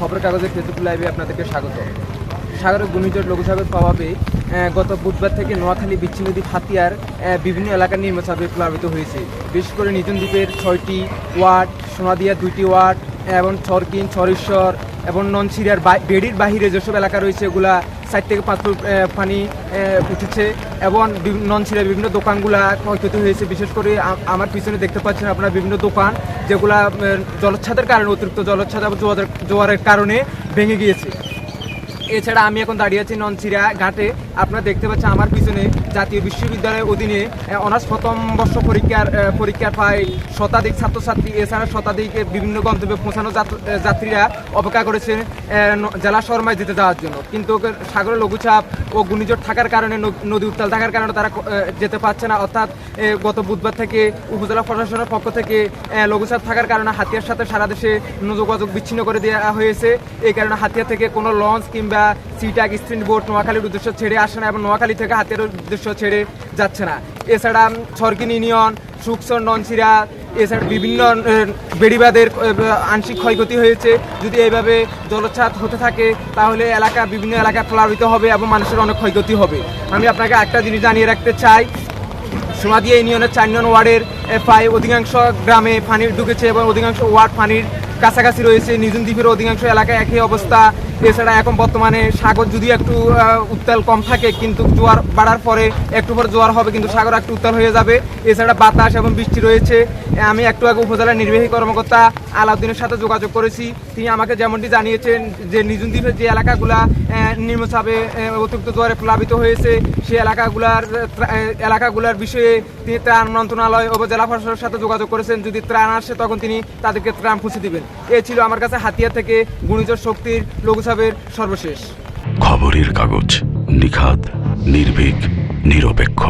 খবরের কাগজের ফেসবুক লাইভে আপনাদেরকে স্বাগত। সাগরের ঘূর্ণিঝড় লঘুচাপের প্রভাবে গত বুধবার থেকে নোয়াখালী বিচ্ছিন্ন হাতিয়ার বিভিন্ন এলাকার নিম্নচাপে প্লাবিত হয়েছে। বিশেষ করে নিজন দ্বীপের ছয়টি ওয়ার্ড, সোনাদিয়া দুইটি ওয়ার্ড, এবং ছরকিন ছরেশ্বর এবং ননছিরিয়ার বা- বেড়ির বাহিরে যেসব এলাকা রয়েছে, এগুলা চার থেকে পাঁচ ফুট পানি উঠেছে এবং নন ননছিরিয়ার বিভিন্ন দোকানগুলা ক্ষয়ক্ষতি হয়েছে। বিশেষ করে আমার পিছনে দেখতে পাচ্ছেন আপনার বিভিন্ন দোকান যেগুলা জলোচ্ছাদের কারণে, অতিরিক্ত জলোচ্ছাদ জোয়ারের কারণে ভেঙে গিয়েছে। এছাড়া আমি এখন দাঁড়িয়ে আছি ননচিরা ঘাটে। আপনারা দেখতে পাচ্ছেন আমার পিছনে জাতীয় বিশ্ববিদ্যালয়ের অধীনে অনার্স প্রথম বর্ষ পরীক্ষার আহ, পরীক্ষার প্রায় শতাধিক ছাত্রছাত্রী এছাড়া শতাধিক বিভিন্ন গন্তব্যে পৌঁছানো যাত্র- যাত্রীরা অপেক্ষা করেছেন জেলা শর্মায় যেতে যাওয়ার জন্য। কিন্তু সাগরে লঘুচাপ ও ঘূর্ণিঝড় থাকার কারণে নদী উত্তাল থাকার কারণে তারা যেতে পারছে না। অর্থাৎ গত বুধবার থেকে উপজেলা প্রশাসনের পক্ষ থেকে লঘুচাপ থাকার কারণে হাতিয়ার সাথে সারা দেশে যোগাযোগ বিচ্ছিন্ন করে দেওয়া হয়েছে। এই কারণে হাতিয়া থেকে কোনো লঞ্চ কিংবা সিটাক স্প্রিন্ট বোর্ড নোয়াখালীর উদ্দেশ্য ছেড়ে আসে না এবং নোয়াখালী থেকে হাতের উদ্দেশ্য ছেড়ে যাচ্ছে না। এছাড়া সরকিন ইউনিয়ন সুকসর ননসিরা, এছাড়া বিভিন্ন বেড়িবাদের আংশিক ক্ষয়ক্ষতি হয়েছে। যদি এইভাবে জলোচ্ছ্বাদ হতে থাকে, তাহলে এলাকা, বিভিন্ন এলাকা প্লাবিত হবে এবং মানুষের অনেক ক্ষয়ক্ষতি হবে। আমি আপনাকে একটা জিনিস জানিয়ে রাখতে চাই। সোনাদিয়া ইউনিয়নের চার নং ওয়ার্ডের প্রায় অধিকাংশ গ্রামে পানি ঢুকেছে এবং অধিকাংশ ওয়ার্ড পানির কাছাকাছি রয়েছে। নিজন দ্বীপের অধিকাংশ এলাকায় একই অবস্থা। এছাড়া এখন বর্তমানে সাগর যদি একটু উত্তাল কম থাকে, কিন্তু জোয়ার বাড়ার পরে একটু পর জোয়ার হবে, কিন্তু সাগর একটু উত্তাল হয়ে যাবে। এছাড়া বাতাস এবং বৃষ্টি রয়েছে। আমি একটু আগে উপজেলার নির্বাহী কর্মকর্তা আলাউদ্দিনের সাথে যোগাযোগ করেছি। তিনি আমাকে যেমনটি জানিয়েছেন যে নিজন দ্বীপের যে এলাকাগুলা নিম্নচাপে অতিরিক্ত জোয়ারে প্লাবিত হয়েছে সেই এলাকাগুলার এলাকাগুলার বিষয়ে তিনি ত্রাণ মন্ত্রণালয় ও জেলা প্রশাসনের সাথে যোগাযোগ করেছেন। যদি ত্রাণ আসে, তখন তিনি তাদেরকে ত্রাণ পৌঁছে দিবেন। এ ছিল আমার কাছে হাতিয়া থেকে গুণিজর শক্তির লঘুচাপের সর্বশেষ। খবরের কাগজ নিখাত নির্ভীক, নিরপেক্ষ।